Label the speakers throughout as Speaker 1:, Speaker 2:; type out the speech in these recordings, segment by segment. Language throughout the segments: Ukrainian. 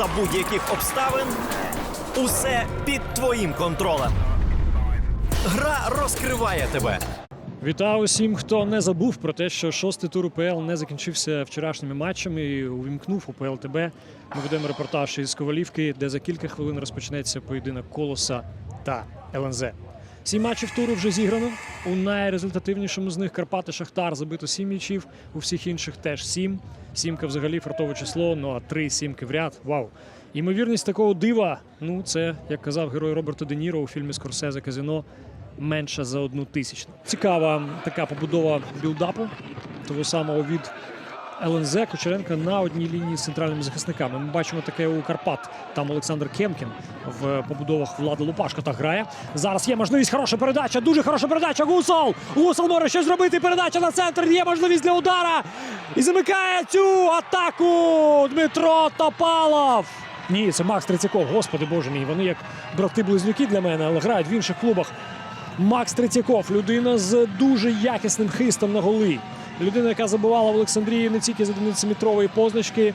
Speaker 1: за будь-яких обставин. Усе під твоїм контролем. Гра розкриває тебе.
Speaker 2: Вітаю усім, хто не забув про те, що шостий тур УПЛ не закінчився вчорашніми матчами і увімкнув УПЛ ТБ. Ми ведемо репортаж із Ковалівки, де за кілька хвилин розпочнеться поєдинок Колоса та ЛНЗ. Сім матчів туру вже зіграно. У найрезультативнішому з них Карпати Шахтар забито сім м'ячів, у всіх інших теж сім. Сімка взагалі фартове число, ну а три сімки в ряд. Вау. Імовірність такого дива, ну це, як казав герой Роберта Де Ніро у фільмі Скорсезе Казино, менша за одну тисячну. Цікава така побудова білдапу того самого від ЛНЗ Кучеренка на одній лінії з центральними захисниками. Ми бачимо таке у Карпат. Там Олександр Кемкін в побудовах Влада Лупашко так грає. Зараз є можливість. Хороша передача. Дуже хороша передача. Гусол! Гусол може щось зробити. Передача на центр. Є можливість для удара. І замикає цю атаку Дмитро Топалов. Ні, це Макс Трицяков. Господи боже мій. Вони як брати-близнюки для мене, але грають в інших клубах. Макс Третьяков, людина з дуже якісним хистом на голи. Людина, яка забивала в Олександрії не тільки з 11-метрової позначки.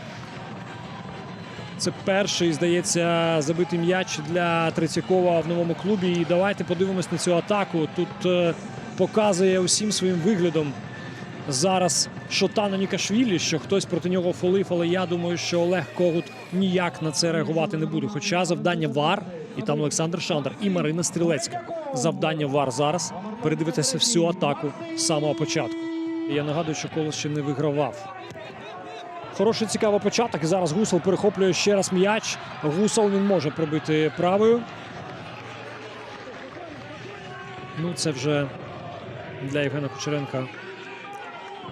Speaker 2: Це перший, здається, забитий м'яч для Третьякова в новому клубі. І давайте подивимось на цю атаку. Тут е, показує усім своїм виглядом зараз Шотана Нікашвілі, що хтось проти нього фолив, але я думаю, що Олег Когут ніяк на це реагувати не буде. Хоча завдання ВАР, і там Олександр Шандер і Марина Стрілецька. Завдання ВАР зараз передивитися всю атаку з самого початку. Я нагадую, що Колос ще не вигравав. Хороший цікавий початок. І зараз Гусел перехоплює ще раз м'яч. Гусел він може пробити правою. Ну, це вже для Євгена Кучеренка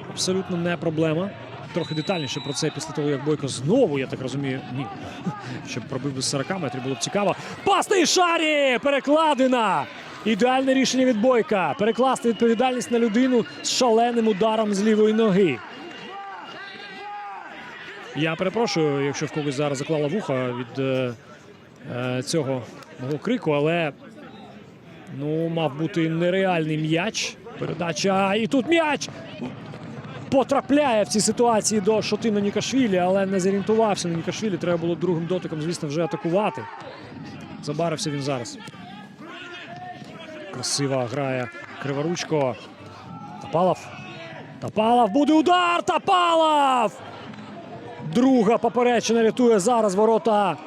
Speaker 2: абсолютно не проблема. Трохи детальніше про це після того, як Бойко знову, я так розумію, ні. Щоб пробив без 40 метрів було б цікаво. Пасний шарі! Перекладина! Ідеальне рішення від Бойка. Перекласти відповідальність на людину з шаленим ударом з лівої ноги. Я перепрошую, якщо в когось зараз заклала вуха від е, е, цього мого крику, але ну, мав бути нереальний м'яч. Передача. І тут м'яч потрапляє в цій ситуації до Шотина Нікашвілі, але не зорієнтувався на Нікашвілі. Треба було другим дотиком, звісно, вже атакувати. Забарився він зараз. Красиво грає Криворучко. Тапалов. Тапалов буде удар! Тапалов! Друга поперечина рятує зараз ворота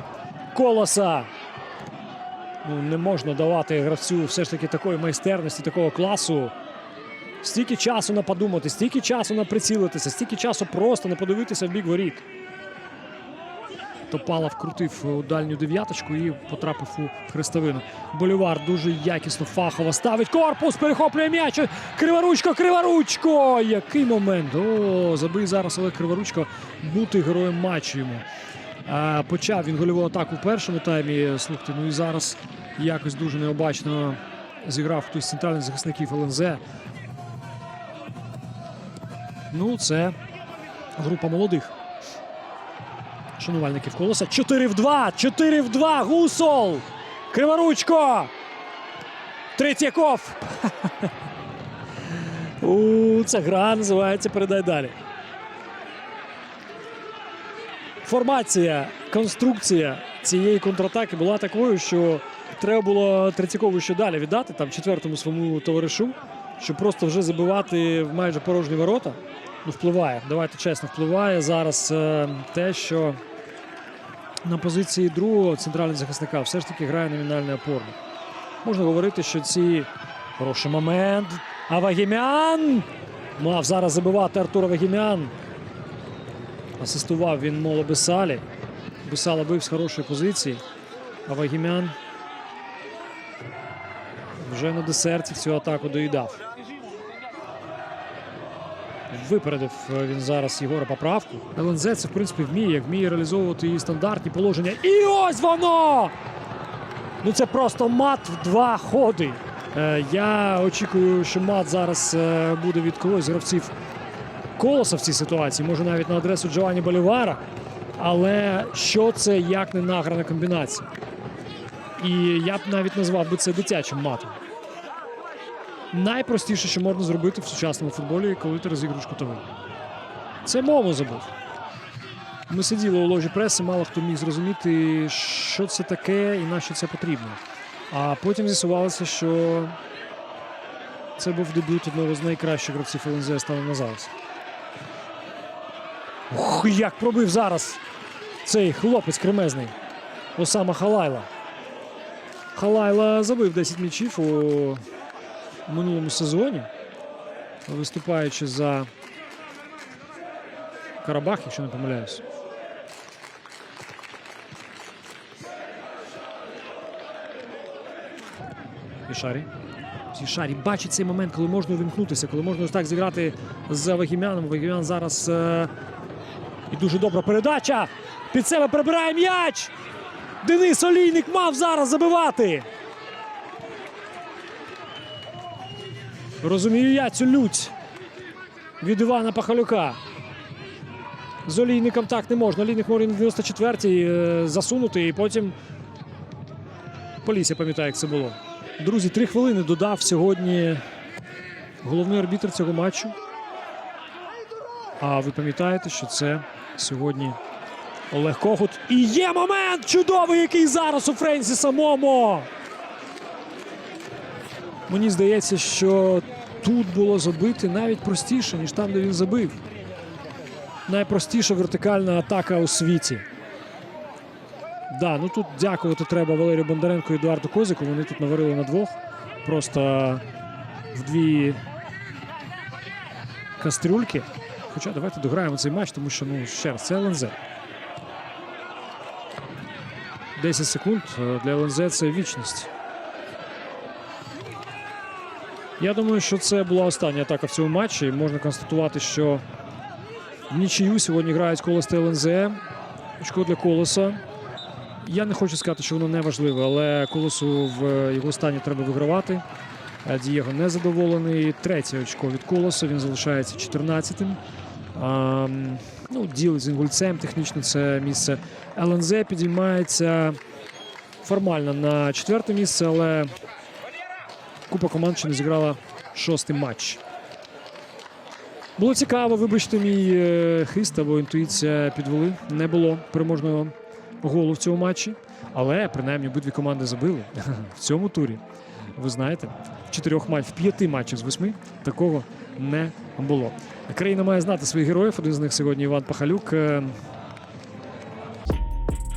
Speaker 2: колоса. Ну, не можна давати гравцю все ж таки такої майстерності, такого класу. Стільки часу на подумати, стільки часу на прицілитися, стільки часу просто не подивитися в бік воріт. Топалов крутив у дальню дев'яточку і потрапив у хрестовину. Болівар дуже якісно фахово ставить корпус, перехоплює м'яч. Криворучко, Криворучко! Який момент! О, забий зараз Олег Криворучко бути героєм матчу йому. А, почав він гольову атаку в першому таймі. Слухайте, ну і зараз якось дуже необачно зіграв хтось з центральних захисників ЛНЗ. Ну, це група молодих шанувальників колоса. 4 в 2! 4 в 2! Гусол! Криворучко! Третьяков! У, це гра називається Передай далі. Формація, конструкція цієї контратаки була такою, що треба було Третьякову ще далі віддати там четвертому своєму товаришу, щоб просто вже забивати в майже порожні ворота. Ну, впливає, давайте чесно, впливає зараз е, те, що на позиції другого центрального захисника все ж таки грає номінальний опорник. Можна говорити, що ці хороший момент. Авагімян мав зараз забивати Артур Авагімян. Асистував він Моло Бесалі. Бесала бив з хорошої позиції. Авагімян вже на десерті цю атаку доїдав. Випередив е, він зараз Єгора поправку. ЛНЗ це в принципі вміє, як вміє реалізовувати її стандартні положення. І ось воно! Ну це просто мат в два ходи. Е, я очікую, що мат зараз е, буде від когось гравців колоса в цій ситуації, може навіть на адресу Джованні Болівара. Але що це як не награна комбінація? І я б навіть назвав би це дитячим матом. Найпростіше, що можна зробити в сучасному футболі, коли ти розігруєш кутовий. Це Момо забув. Ми сиділи у ложі преси, мало хто міг зрозуміти, що це таке і на що це потрібно. А потім з'ясувалося, що це був дебют одного з найкращих гравців ЛНЗ станом на зараз. Ух, як пробив зараз цей хлопець кремезний. Осама Халайла. Халайла забив 10 м'ячів у минулому сезоні, виступаючи за Карабах, якщо не помиляюсь. Ішарі. Ішарі бачить цей момент, коли можна увімкнутися, коли можна ось так зіграти з Вагімяном. Вагімян зараз е, і дуже добра передача. Під себе прибирає м'яч. Денис Олійник мав зараз забивати. Розумію я цю лють від Івана Пахалюка. З олійником так не можна. Олійник може на 94-й е, засунути і потім. Полісся пам'ятає, як це було. Друзі, три хвилини додав сьогодні головний арбітр цього матчу. А ви пам'ятаєте, що це сьогодні Олег Когут. І є момент чудовий, який зараз у Френсіса Момо. Мені здається, що тут було забити навіть простіше, ніж там, де він забив. Найпростіша вертикальна атака у світі. Да, ну тут дякувати треба Валерію Бондаренко і Едуарду Козику. Вони тут наварили на двох. Просто в дві кастрюльки. Хоча давайте дограємо цей матч, тому що ну ще раз, це ЛНЗ. 10 секунд е, для ЛНЗ це вічність. Я думаю, що це була остання атака в цьому матчі. Можна констатувати, що в нічию сьогодні грають колос та ЛНЗ. Очко для колоса. Я не хочу сказати, що воно не важливе, але колосу в його стані треба вигравати. Е, Дієго не задоволений. Третє очко від колоса. Він залишається 14-тим. А, ну, ділить з інгульцем. Технічно це місце. ЛНЗ підіймається формально на четверте місце, але купа команд ще не зіграла шостий матч. Було цікаво, вибачте, мій е, хист або інтуїція підвели. Не було переможного голу в цьому матчі. Але принаймні обидві команди забили в цьому турі. Ви знаєте, в чотирьох матч, в п'яти матчах з восьми такого не було. Країна має знати своїх героїв. Один з них сьогодні Іван Пахалюк.